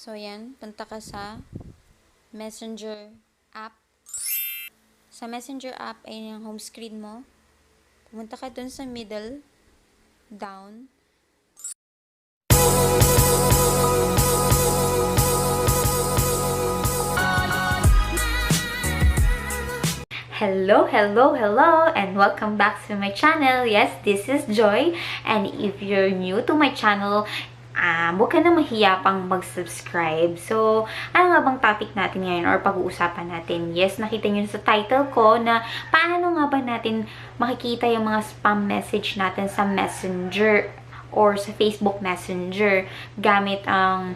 So, yan. Punta ka sa Messenger app. Sa Messenger app, ay yung home screen mo. Pumunta ka dun sa middle, down. Hello, hello, hello, and welcome back to my channel. Yes, this is Joy, and if you're new to my channel, um, huwag ka na mahiya pang mag-subscribe. So, ano nga bang topic natin ngayon or pag-uusapan natin? Yes, nakita nyo sa title ko na paano nga ba natin makikita yung mga spam message natin sa Messenger or sa Facebook Messenger gamit ang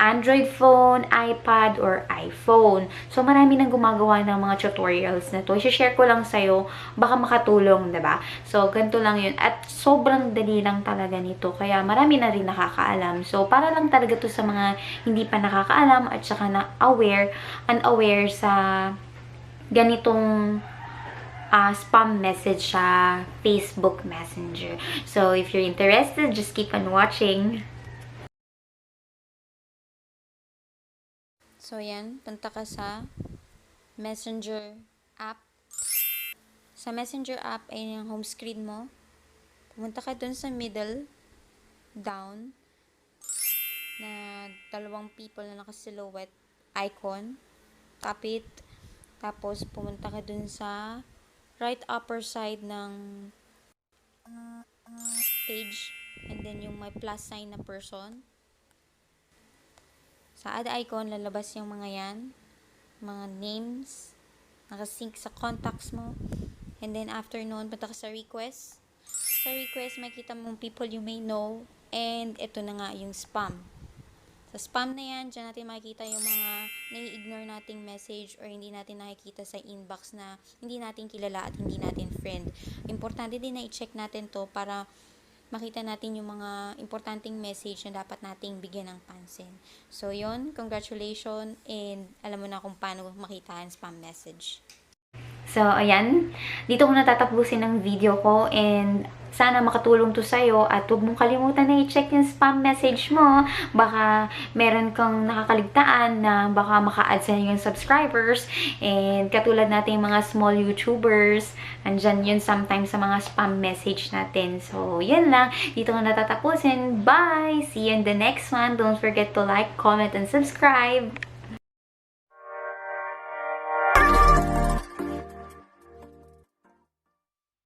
Android phone, iPad, or iPhone. So, marami nang gumagawa ng mga tutorials na to. I-share ko lang sa'yo, baka makatulong, ba So, ganito lang yun. At sobrang dali lang talaga nito. Kaya marami na rin nakakaalam. So, para lang talaga to sa mga hindi pa nakakaalam at saka na aware, unaware sa ganitong uh, spam message sa Facebook Messenger. So, if you're interested, just keep on watching. So, yan. Punta ka sa Messenger app. Sa Messenger app, ay yung home screen mo. Pumunta ka dun sa middle, down, na dalawang people na naka-silhouette icon. Tap it. Tapos, pumunta ka dun sa right upper side ng page. And then, yung may plus sign na person. Sa add icon, lalabas yung mga yan. Mga names. Nakasync sa contacts mo. And then, after nun, punta ka sa request. Sa request, makita mong people you may know. And, ito na nga, yung spam. Sa spam na yan, dyan natin makikita yung mga nai-ignore nating message or hindi natin nakikita sa inbox na hindi natin kilala at hindi natin friend. Importante din na i-check natin to para makita natin yung mga importanteng message na dapat nating bigyan ng pansin. So, yon congratulations and alam mo na kung paano makita ang spam message. So, ayan. Dito ko natatapusin ang video ko and sana makatulong to sa'yo at huwag mong kalimutan na i-check yung spam message mo. Baka meron kang nakakaligtaan na baka maka-add sa yung subscribers and katulad natin yung mga small YouTubers, andyan yun sometimes sa mga spam message natin. So, yun lang. Dito ko natatapusin. Bye! See you in the next one. Don't forget to like, comment, and subscribe.